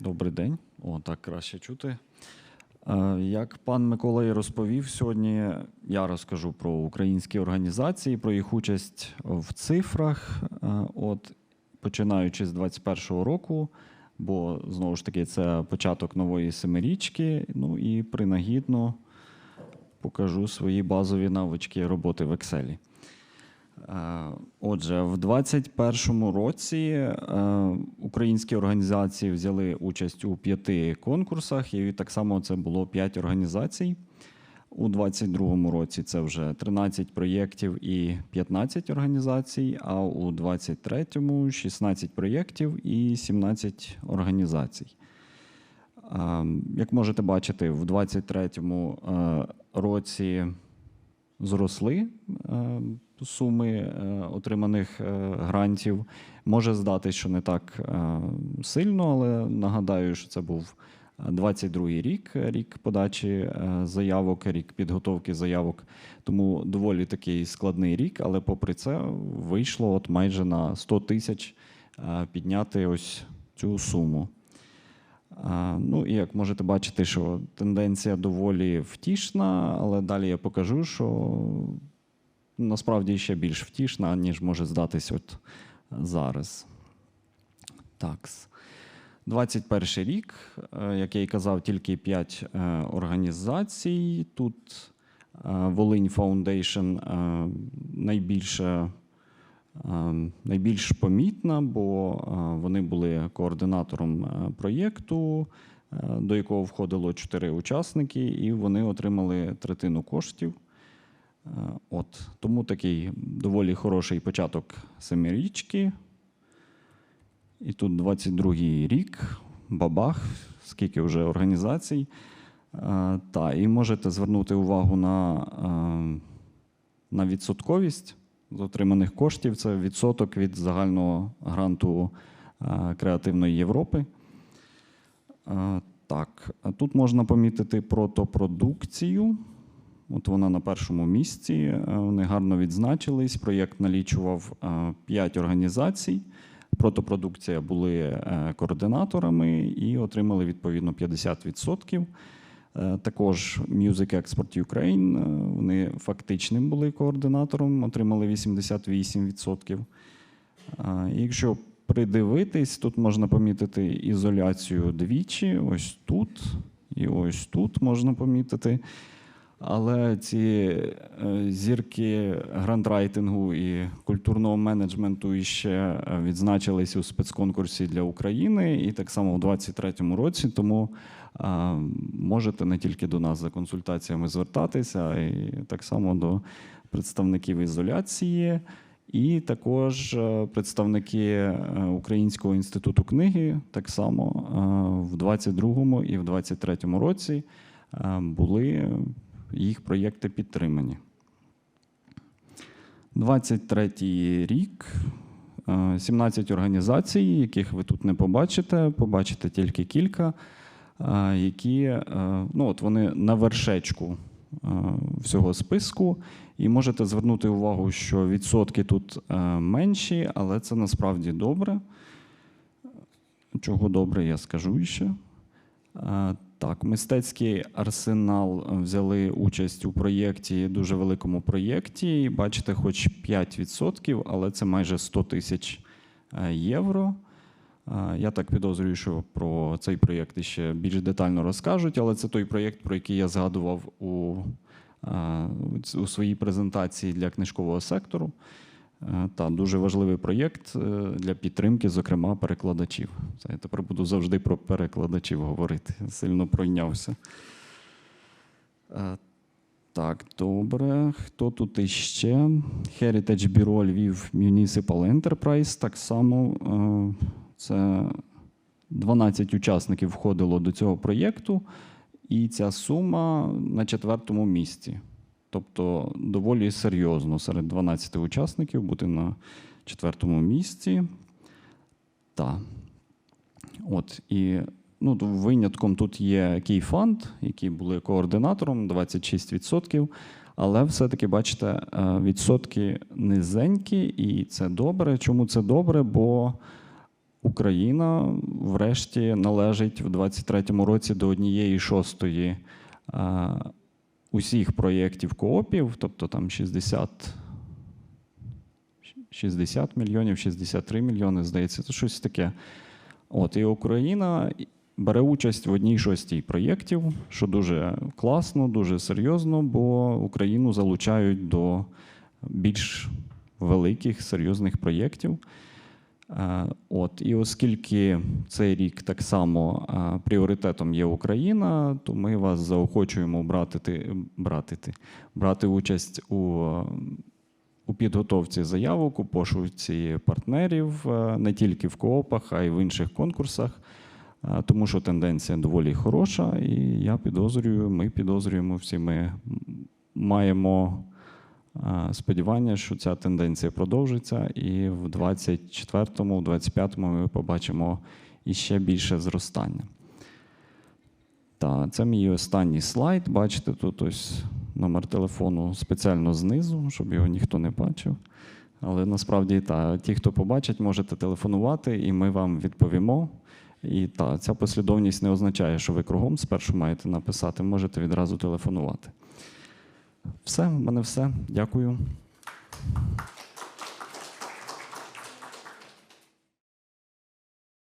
Добрий день. О, так краще чути. Е, Як пан Микола розповів, сьогодні я розкажу про українські організації, про їх участь в цифрах. Е, От, починаючи з 2021 року, бо знову ж таки це початок нової семирічки. Ну і принагідно покажу свої базові навички роботи в Excel. Е, Отже, в 2021 році е, українські організації взяли участь у п'яти конкурсах, і так само це було п'ять організацій. У 2022 році це вже 13 проєктів і 15 організацій, а у 2023 – 16 проєктів і 17 організацій. Е, Як можете бачити, в 2023 е, році зросли суми е, отриманих е, грантів. Може здатись, що не так е, сильно, але нагадаю, що це був 22-й рік, рік подачі заявок, рік підготовки заявок. Тому доволі такий складний рік, але попри це вийшло от майже на 100 тисяч підняти ось цю суму. Ну і як можете бачити, що тенденція доволі втішна, але далі я покажу, що насправді ще більш втішна, ніж може здатись от зараз. Так. 21 рік, е, як я і казав, тільки 5 організацій. Тут е, Волинь е, найбільше е, найбільш помітна, бо е, вони були координатором е, проєкту, е, до якого входило чотири учасники, і вони отримали третину коштів. Е, От тому такий доволі хороший початок семирічки. І тут 22-й рік, бабах, скільки вже організацій. Е, Та, і можете звернути увагу на, е, на відсотковість з отриманих коштів. Це відсоток від загального гранту Креативної Європи. Так, тут можна помітити протопродукцію. От вона на першому місці. Е, Вони гарно відзначились. Проєкт налічував 5 організацій. Протопродукція були е, координаторами і отримали відповідно 50%. Е, Також Music Export Ukraine, е, вони фактичним були координатором, отримали 88%. Е, І якщо придивитись, тут можна помітити ізоляцію двічі, ось тут і ось тут можна помітити. Але ці е, зірки грандрайтингу і культурного менеджменту іще е, відзначились у спецконкурсі для України, і так само у 2023 році. Тому е, можете не тільки до нас за консультаціями звертатися, а й так само до представників ізоляції, і також представники Українського інституту книги, так само в 2022 і в 2023 році були їх проєкти підтримані. 23 рік. е, 17 організацій, яких ви тут не побачите, побачите тільки кілька, е, які е, ну, от вони на вершечку е, всього списку. І можете звернути увагу, що відсотки тут е, менші, але це насправді добре. Чого добре, я скажу ще. Е, Так, мистецький арсенал взяли участь у проєкті, дуже великому проєкті. Бачите, хоч 5%, але це майже 100 тисяч е, євро. Е, Я так підозрюю, що про цей проєкт ще більш детально розкажуть, але це той проєкт, про який я згадував у, е, у своїй презентації для книжкового сектору. Е, Та дуже важливий проєкт е, для підтримки, зокрема, перекладачів. Це я тепер буду завжди про перекладачів говорити. Сильно пройнявся. Е, Так, добре. Хто тут іще? Heritage Bureau Львів Municipal Enterprise. Так само це 12 учасників входило до цього проєкту, і ця сума на четвертому місці. Тобто доволі серйозно серед 12 учасників бути на четвертому місці. Так. От, і ну, винятком тут є Київфанд, які були координатором 26%. Але все-таки, бачите, е, відсотки низенькі, і це добре. Чому це добре? Бо Україна, врешті, належить в 23-му році до однієї шостої е, усіх проєктів коопів, тобто там 60, 60 мільйонів, 63 мільйони, здається, це щось таке. От і Україна бере участь в одній шостій проєктів, що дуже класно, дуже серйозно, бо Україну залучають до більш великих серйозних проєктів. Е, От, і оскільки цей рік так само е, пріоритетом є Україна, то ми вас заохочуємо брати, брати, брати участь у, у підготовці заявок, у пошуці партнерів е, не тільки в коопах, а й в інших конкурсах. Тому що тенденція доволі хороша, і я підозрюю, ми підозрюємо всі, ми маємо сподівання, що ця тенденція продовжиться, і в 24-му, в 25-му ми побачимо іще більше зростання. Так, це мій останній слайд. Бачите, тут ось номер телефону спеціально знизу, щоб його ніхто не бачив. Але насправді та, ті, хто побачить, можете телефонувати, і ми вам відповімо. І та, ця послідовність не означає, що ви кругом спершу маєте написати, можете відразу телефонувати. Все, в мене все. Дякую.